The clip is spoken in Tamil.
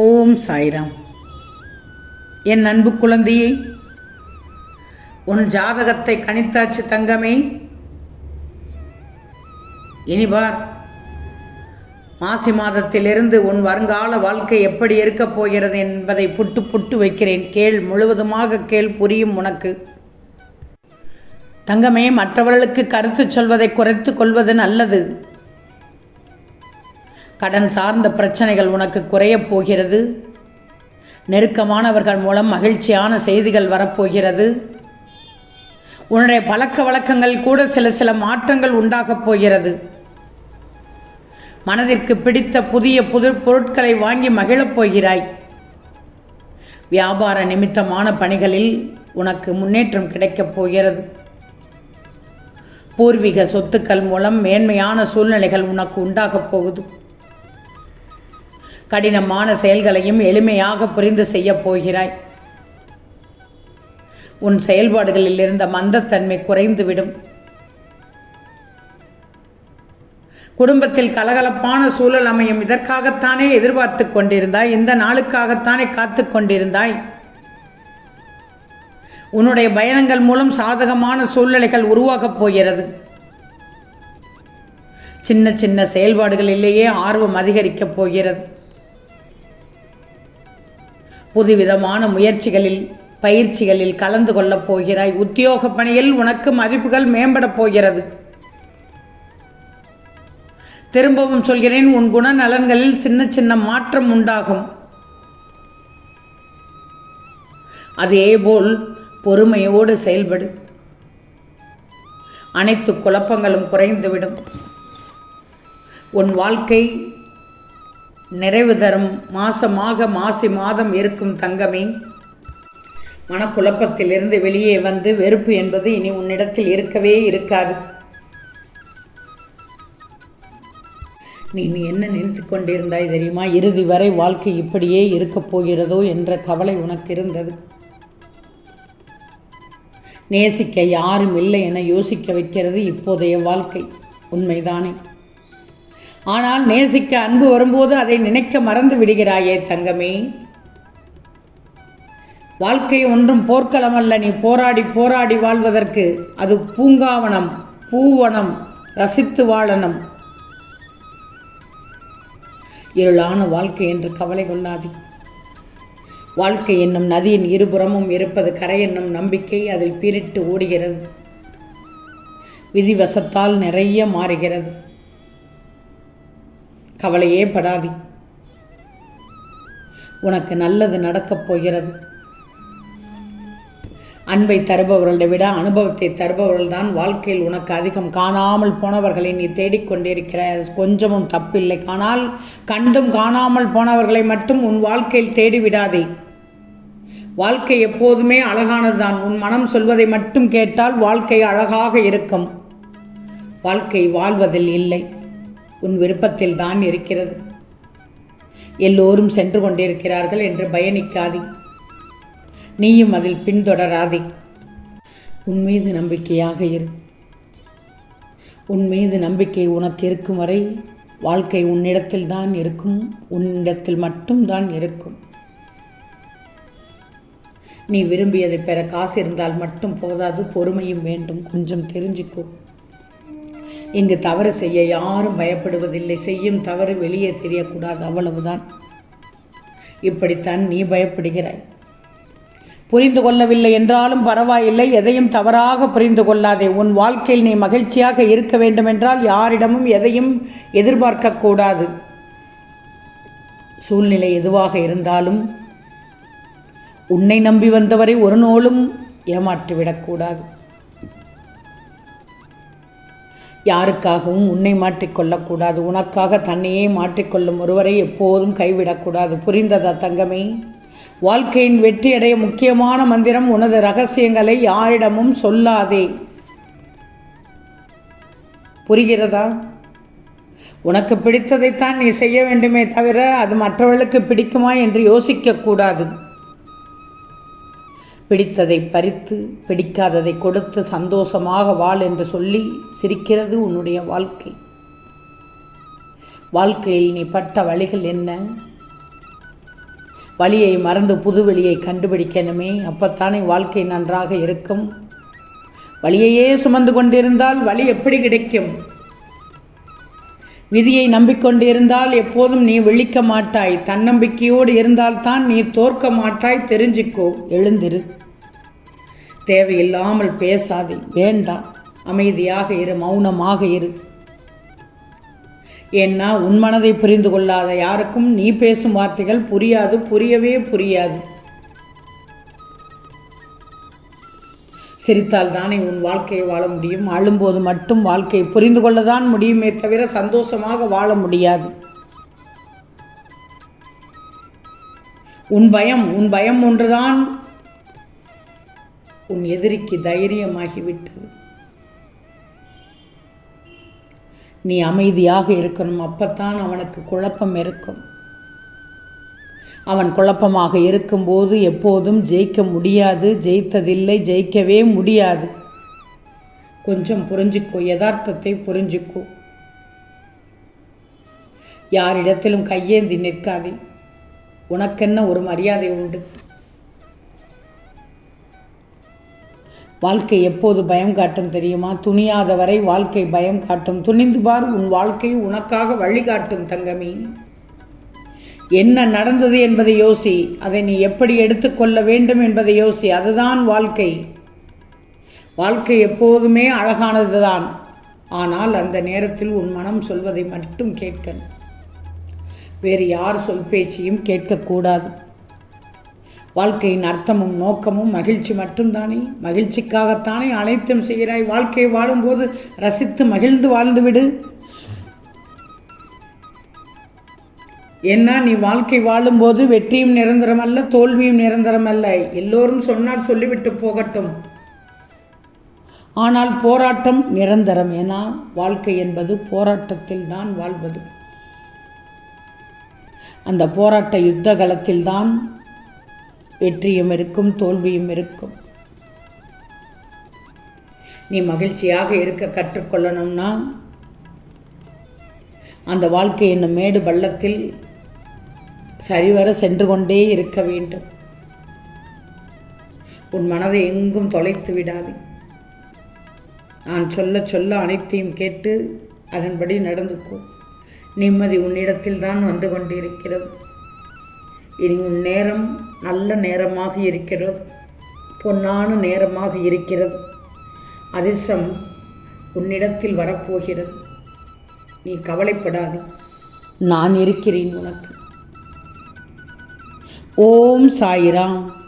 ஓம் சாய்ராம். என் அன்பு குழந்தையே உன் ஜாதகத்தை கணித்தாச்சு தங்கமே. இனிபார் மாசி மாதத்திலிருந்து உன் வருங்கால வாழ்க்கை எப்படி இருக்கப் போகிறது என்பதை புட்டு புட்டு வைக்கிறேன். கேள் முழுவதுமாக கேள் புரியும் உனக்கு. தங்கமே மற்றவர்களுக்கு கருத்து சொல்வதை குறைத்து கொள்வது நல்லது. கடன் சார்ந்த பிரச்சனைகள் உனக்கு குறையப் போகிறது? நெருக்கமானவர்கள் மூலம் மகிழ்ச்சியான செய்திகள் வரப்போகிறது. உன்னுடைய பழக்க வழக்கங்கள் கூட சில சில மாற்றங்கள் உண்டாகப் போகிறது. மனதிற்கு பிடித்த புதிய புது பொருட்களை வாங்கி மகிழப் போகிறாய். வியாபார நிமித்தமான பணிகளில் உனக்கு முன்னேற்றம் கிடைக்கப் போகிறது. பூர்வீக சொத்துக்கள் மூலம் மேன்மையான சூழ்நிலைகள் உனக்கு உண்டாகப் போகுது. கடினமான செயல்களையும் எளிமையாக புரிந்து செய்யப் போகிறாய். உன் செயல்பாடுகளில் இருந்த மந்தத்தன்மை குறைந்துவிடும். குடும்பத்தில் கலகலப்பான சூழல் அமையும். இதற்காகத்தானே எதிர்பார்த்து கொண்டிருந்தாய். இந்த நாளுக்காகத்தானே காத்து கொண்டிருந்தாய். உன்னுடைய பயணங்கள் மூலம் சாதகமான சூழ்நிலைகள் உருவாகப் போகிறது. சின்ன சின்ன செயல்பாடுகளிலேயே ஆர்வம் அதிகரிக்கப் போகிறது. புதுவிதமான முயற்சிகளில் பயிற்சிகளில் கலந்து கொள்ளப் போகிறாய். உத்தியோக பணியில் உனக்கு மதிப்புகள் மேம்படப் போகிறது. திரும்பவும் சொல்கிறேன் உன் குணநலன்களில் சின்ன சின்ன மாற்றம் உண்டாகும். அதேபோல் பொறுமையோடு செயல்படு. அனைத்து குழப்பங்களும் குறைந்துவிடும். உன் வாழ்க்கை நிறைவு தரும். மாசமாக மாசி மாதம் இருக்கும் தங்கமே. மனக்குழப்பத்திலிருந்து வெளியே வந்து வெறுப்பு என்பது இனி உன்னிடத்தில் இருக்கவே இருக்காது. நீ நீ என்ன நினைத்து கொண்டிருந்தாய் தெரியுமா? இறுதி வரை வாழ்க்கை இப்படியே இருக்கப் போகிறதோ என்ற கவலை உனக்கு இருந்தது. நேசிக்க யாரும் இல்லை என யோசிக்க வைக்கிறது இப்போதைய வாழ்க்கை. உண்மைதானே? ஆனால் நேசிக்க அன்பு வரும்போது அதை நினைக்க மறந்து விடுகிறாயே தங்கமே. வாழ்க்கை ஒன்றும் போர்க்களம் அல்ல நீ போராடி போராடி வாழ்வதற்கு அது பூங்காவனம் பூவனம் ரசித்து வாழனம். இருளான வாழ்க்கை என்று கவலை கொள்ளாதே. வாழ்க்கை என்னும் நதியின் இருபுறமும் இருப்பது கரை என்னும் நம்பிக்கை அதில் பீரிட்டு ஓடுகிறது. விதிவசத்தால் நிறைய மாறுகிறது. கவலையே படாதி. உனக்கு நல்லது நடக்கப் போகிறது. அன்பை தருபவர்களை விட அனுபவத்தை தருபவர்கள் தான் வாழ்க்கையில் உனக்கு அதிகம். காணாமல் போனவர்களை நீ தேடிக்கொண்டிருக்கிற கொஞ்சமும் தப்பில்லை. ஆனால் கண்டும் காணாமல் போனவர்களை மட்டும் உன் வாழ்க்கையில் தேடிவிடாதே. வாழ்க்கை எப்போதுமே அழகானதுதான். உன் மனம் சொல்வதை மட்டும் கேட்டால் வாழ்க்கை அழகாக இருக்கும். வாழ்க்கை வாழ்வதில் இல்லை. உன் விருப்பத்தில் தான் இருக்கிறது. எல்லோரும் சென்று கொண்டிருக்கிறார்கள் என்று பயணிக்காதே. நீயும் அதில் பின்தொடராதே. உன் மீது நம்பிக்கையாக இரு. உன் மீது நம்பிக்கை உனக்கு இருக்கும் வரை வாழ்க்கை உன்னிடத்தில் தான் இருக்கும் உன்னிடத்தில் மட்டும்தான் இருக்கும். நீ விரும்பியதை பெற காசு இருந்தால் மட்டும் போதாது பொறுமையும் வேண்டும். கொஞ்சம் தெரிஞ்சுக்கோ. இங்கு தவறு செய்ய யாரும் பயப்படுவதில்லை. செய்யும் தவறு வெளியே தெரியக்கூடாது அவ்வளவுதான். இப்படித்தான் நீ பயப்படுகிறாய். புரிந்து கொள்ளவில்லை என்றாலும் பரவாயில்லை. எதையும் தவறாக புரிந்து கொள்ளாதே. உன் வாழ்க்கையில் நீ மகிழ்ச்சியாக இருக்க வேண்டுமென்றால் யாரிடமும் எதையும் எதிர்பார்க்கக்கூடாது சூழ்நிலை எதுவாக இருந்தாலும் உன்னை நம்பி வந்தவரை ஒரு நூலும் ஏமாற்றிவிடக்கூடாது யாருக்காகவும் உன்னை மாற்றிக்கொள்ளக்கூடாது உனக்காக தன்னையே மாற்றிக்கொள்ளும் ஒருவரை எப்போதும் கைவிடக்கூடாது. புரிந்ததா தங்கமே? வாழ்க்கையின் வெற்றியடைய முக்கியமான மந்திரம் உனது ரகசியங்களை யாரிடமும் சொல்லாதே. புரிகிறதா? உனக்கு பிடித்ததைத்தான் நீ செய்ய வேண்டுமே தவிர அது மற்றவர்களுக்கு பிடிக்குமா என்று யோசிக்கக்கூடாது. பிடித்ததை பறித்து பிடிக்காததை கொடுத்து சந்தோஷமாக வாழ் என்று சொல்லி சிரிக்கிறது உன்னுடைய வாழ்க்கை. வாழ்க்கையில் நீ பட்ட வழிகள் என்ன? வழியை மறந்து புது வழியை கண்டுபிடிக்கணுமே அப்பத்தானே வாழ்க்கை நன்றாக இருக்கும். வழியையே சுமந்து கொண்டிருந்தால் வழி எப்படி கிடைக்கும்? விதியை நம்பிக்கொண்டிருந்தால் எப்போதும் நீ விழிக்க மாட்டாய். தன்னம்பிக்கையோடு இருந்தால்தான் நீ தோற்க மாட்டாய். தெரிஞ்சுக்கோ எழுந்திரு. தேவையில்லாமல் பேசாதே. வேண்டாம் அமைதியாக இரு மௌனமாக இரு. ஏன்னா உன் மனதை புரிந்து கொள்ளாத யாருக்கும் நீ பேசும் வார்த்தைகள் புரியாது புரியவே புரியாது. சிரித்தால் தானே உன் வாழ்க்கையை வாழ முடியும். அழும்போது மட்டும் வாழ்க்கையை புரிந்து கொள்ளதான் முடியுமே தவிர சந்தோஷமாக வாழ முடியாது. உன் பயம் உன் பயம் ஒன்றுதான். உன் எதிரிக்கு தைரியமாகிவிட்டது. நீ அமைதியாக இருக்கணும் அப்பத்தான் அவனுக்கு குழப்பம் இருக்கும். அவன் குழப்பமாக இருக்கும்போது எப்போதும் ஜெயிக்க முடியாது ஜெயித்ததில்லை ஜெயிக்கவே முடியாது. கொஞ்சம் புரிஞ்சுக்கோ யதார்த்தத்தை புரிஞ்சுக்கோ. யாரிடத்திலும் கையேந்தி நிற்காதே. உனக்கென்ன ஒரு மரியாதை உண்டு? வாழ்க்கை எப்போது பயம் காட்டும் தெரியுமா? துணியாத வரை வாழ்க்கை பயம் காட்டும். துணிந்து பார் உன் வாழ்க்கை உனக்காக வழிகாட்டும் தங்கமி. என்ன நடந்தது என்பதை யோசி. அதை நீ எப்படி எடுத்துக்கொள்ள வேண்டும் என்பதை யோசி. அதுதான் வாழ்க்கை. வாழ்க்கை எப்போதுமே அழகானது தான் ஆனால் அந்த நேரத்தில் உன் மனம் சொல்வதை மட்டும் கேட்கணும். வேறு யார் சொல் பேச்சையும் கேட்கக்கூடாது. வாழ்க்கையின் அர்த்தமும் நோக்கமும் மகிழ்ச்சி மட்டும்தானே? மகிழ்ச்சிக்காகத்தானே அனைத்தும் செய்கிறாய்? வாழ்க்கையை வாழும்போது ரசித்து மகிழ்ந்து வாழ்ந்துவிடு. ஏன்னா நீ வாழ்க்கை வாழும்போது வெற்றியும் நிரந்தரமல்ல தோல்வியும் நிரந்தரமல்ல. எல்லோரும் சொன்னால் சொல்லிவிட்டு போகட்டும். ஆனால் போராட்டம் நிரந்தரம். ஏன்னா வாழ்க்கை என்பது போராட்டத்தில் தான் வாழ்வது. அந்த போராட்ட யுத்த களத்தில்தான் வெற்றியும் இருக்கும் தோல்வியும் இருக்கும். நீ மகிழ்ச்சியாக இருக்க கற்றுக்கொள்ளணும்னா அந்த வாழ்க்கை என்னும் மேடு பள்ளத்தில் சரிவர சென்று கொண்டே இருக்க வேண்டும். உன் மனதை எங்கும் தொலைத்து விடாதே. நான் சொல்ல சொல்ல அனைத்தையும் கேட்டு அதன்படி நடந்துக்கோ நிம்மதி உன்னிடத்தில் தான் வந்து கொண்டிருக்கிறது. இனி உன் நேரம் நல்ல நேரமாக இருக்கிறது. பொன்னான நேரமாக இருக்கிறது. அதிர்ஷ்டம் உன்னிடத்தில் வரப்போகிறது. நீ கவலைப்படாது. நான் இருக்கிறேன் உனக்கு. ஓம் சாயிராம்.